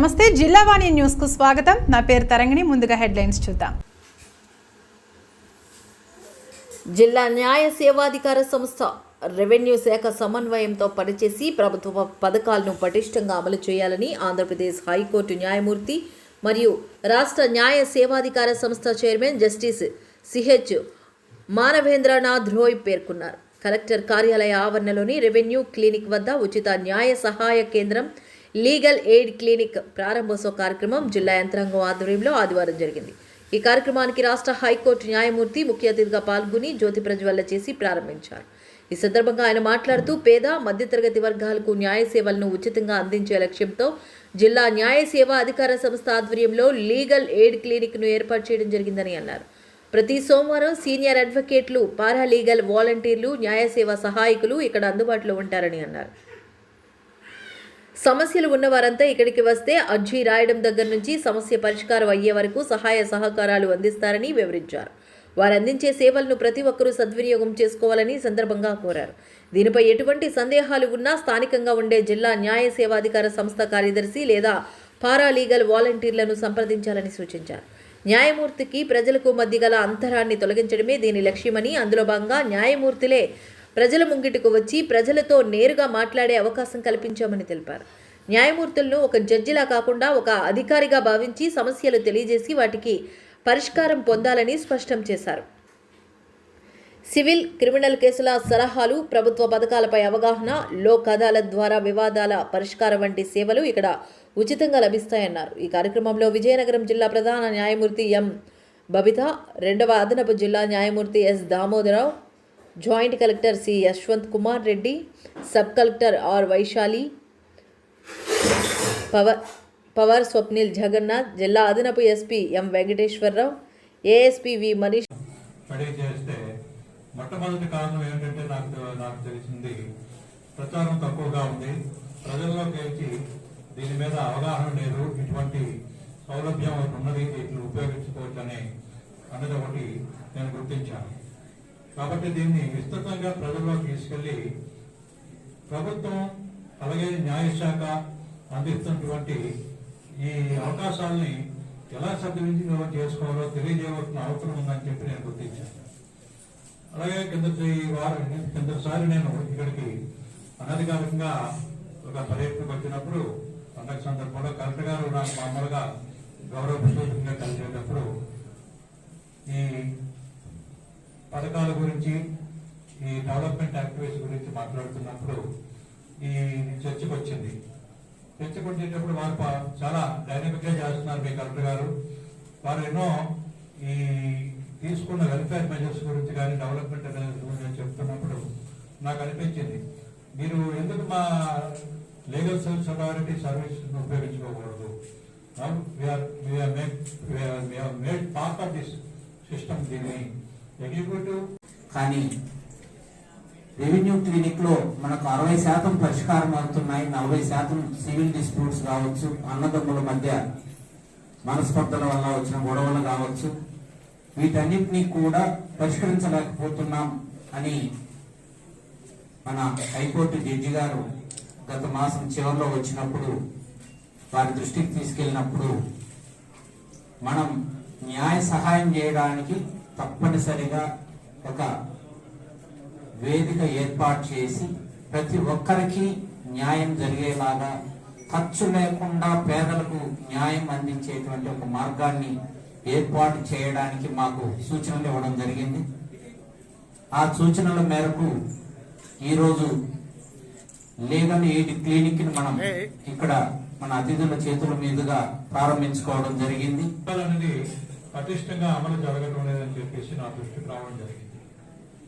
నమస్తే జిల్లావాణి న్యూస్కు స్వాగతం. నా పేరు తరంగిణి ముందుగా హెడ్లైన్స్ చూద్దాం. జిల్లా న్యాయ సేవాధికార సంస్థ రెవెన్యూ శాఖ సమన్వయంతో పనిచేసి ప్రభుత్వ పథకాలను పటిష్టంగా అమలు చేయాలని ఆంధ్రప్రదేశ్ హైకోర్టు న్యాయమూర్తి మరియు రాష్ట్ర న్యాయ సేవాధికార సంస్థ చైర్మన్ జస్టిస్ సిహెచ్ మానవేంద్రనాథ్ రోయ్ పేర్కొన్నారు. కలెక్టర్ కార్యాలయ ఆవరణలోని రెవెన్యూ క్లినిక్ వద్ద ఉచిత న్యాయ సహాయ కేంద్రం లీగల్ ఎయిడ్ క్లినిక్ ప్రారంభోత్సవ కార్యక్రమం జిల్లా యంత్రాంగం ఆధ్వర్యంలో ఆదివారం జరిగింది. ఈ కార్యక్రమానికి రాష్ట్ర హైకోర్టు న్యాయమూర్తి ముఖ్య అతిథిగా పాల్గొని జ్యోతి ప్రజ్వల్ల చేసి ప్రారంభించారు. ఈ సందర్భంగా ఆయన మాట్లాడుతూ పేద మధ్యతరగతి వర్గాలకు న్యాయ సేవలను ఉచితంగా అందించే లక్ష్యంతో జిల్లా న్యాయ సేవా అధికార సంస్థ ఆధ్వర్యంలో లీగల్ ఎయిడ్ క్లినిక్ను ఏర్పాటు చేయడం జరిగిందని అన్నారు. ప్రతి సోమవారం సీనియర్ అడ్వకేట్లు పారాలీగల్ వాలంటీర్లు న్యాయ సేవా సహాయకులు ఇక్కడ అందుబాటులో ఉంటారని అన్నారు. సమస్యలు ఉన్నవారంతా ఇక్కడికి వస్తే అర్జీ రాయడం దగ్గర నుంచి సమస్య పరిష్కారం అయ్యే వరకు సహాయ సహకారాలు అందిస్తారని వివరించారు. వారు అందించే సేవలను ప్రతి ఒక్కరూ సద్వినియోగం చేసుకోవాలని సందర్భంగా కోరారు. దీనిపై ఎటువంటి సందేహాలు ఉన్నా స్థానికంగా ఉండే జిల్లా న్యాయ సేవాధికార సంస్థ కార్యదర్శి లేదా పారాలీగల్ వాలంటీర్లను సంప్రదించాలని సూచించారు. న్యాయమూర్తికి ప్రజలకు మధ్య గల అంతరాన్ని తొలగించడమే దీని లక్ష్యమని అందులో భాగంగా న్యాయమూర్తులే ప్రజల ముంగిటకు వచ్చి ప్రజలతో నేరుగా మాట్లాడే అవకాశం కల్పించామని తెలిపారు. న్యాయమూర్తులను ఒక జడ్జిలా కాకుండా ఒక అధికారిగా భావించి సమస్యలు తెలియజేసి వాటికి పరిష్కారం పొందాలని స్పష్టం చేశారు. సివిల్ క్రిమినల్ కేసుల సలహాలు ప్రభుత్వ పథకాలపై అవగాహన లోక్ అదాలత్ ద్వారా వివాదాల పరిష్కారం వంటి సేవలు ఇక్కడ ఉచితంగా లభిస్తాయన్నారు. ఈ కార్యక్రమంలో విజయనగరం జిల్లా ప్రధాన న్యాయమూర్తి ఎం. బబిత రెండవ అదనపు జిల్లా న్యాయమూర్తి S. Damodararao joint collector C Yashwant Kumar Reddy sub collector R Vaishali Pawar Pawar Swapnil Jagannath జిల్లా అదనపు SP M Venkateswararao ASP V Manish. చేస్తే మొట్టమొదటి కారణం ఏంటంటే నాకు నాకు తెలిసింది ప్రచారం తక్కువగా ఉంది. ప్రజల్లోకి వచ్చి దీని మీద అవగాహన లేదు. ఇటువంటి సౌలభ్యం ఒకటి ఉన్నది. వీటిని ఉపయోగించుకోవచ్చు అనే అన్నది ఒకటి నేను గుర్తించాను. కాబట్టి దీన్ని విస్తృతంగా ప్రజల్లోకి తీసుకెళ్ళి ప్రభుత్వం అలాగే న్యాయశాఖ అందిస్తున్నటువంటి ఈ అవకాశాలని ఎలా సద్వినియోగం చేసుకోవాలో తెలియజేయవలసిన అవసరం ఉందని చెప్పి నేను గుర్తించాను. అలాగే కింద వారం కిందసారి నేను ఇక్కడికి అనధికారికంగా ఒక పర్యటనకు వచ్చినప్పుడు పండగ సందర్భంలో కలెక్టర్ గారు నాకు మామూలుగా గౌరవ పుస్తకంగా కలిసేటప్పుడు ఈ పథకాల గురించి ఈ డెవలప్మెంట్ యాక్టివిటీస్ గురించి మాట్లాడుతున్నప్పుడు ఈ చర్చకు వచ్చింది. చర్చకు వచ్చేటప్పుడు వారు చాలా డైనమిక్గా చేస్తున్నారు మీ కలెక్టర్ గారు. వారు ఎన్నో ఈ తీసుకున్న వెల్ఫేర్ మెజర్స్ గురించి కానీ డెవలప్మెంట్ మెజర్స్ గురించి చెప్తున్నప్పుడు నాకు అనిపించింది. మీరు ఎందుకు మా legal service authority service ఉపయోగించుకోకూడదు? Made part of this system దీన్ని ఎగ్జిక్యూటివ్. కానీ రెవెన్యూ క్లినిక్లో మనకు అరవై శాతం పరిష్కారం అవుతున్నాయి నలభై శాతం సివిల్ డిస్ప్యూట్స్ కావచ్చు అన్నదమ్ముల మధ్య మనస్పర్ధల వల్ల వచ్చిన గొడవలు కావచ్చు. వీటన్నిటినీ కూడా పరిష్కరించలేకపోతున్నాం అని మన హైకోర్టు జడ్జి గారు గత మాసం చివరిలో వచ్చినప్పుడు వారి దృష్టికి తీసుకెళ్ళినప్పుడు మనం న్యాయ సహాయం చేయడానికి తప్పనిసరిగా ఒక వేదిక ఏర్పాటు చేసి ప్రతి ఒక్కరికి న్యాయం జరిగేలాగా ఖర్చు లేకుండా పేదలకు న్యాయం అందించేటువంటి ఒక మార్గాన్ని ఏర్పాటు చేయడానికి మాకు సూచనలు ఇవ్వడం జరిగింది. ఆ సూచనల మేరకు ఈరోజు లీగల్ ఎయిడ్ క్లినిక్ని మనం ఇక్కడ మన అతిథుల చేతుల మీదుగా ప్రారంభించుకోవడం జరిగింది. అనేది పటిష్టంగా అమలు జరగడం లేదని చెప్పేసి నా దృష్టికి రావడం జరిగింది.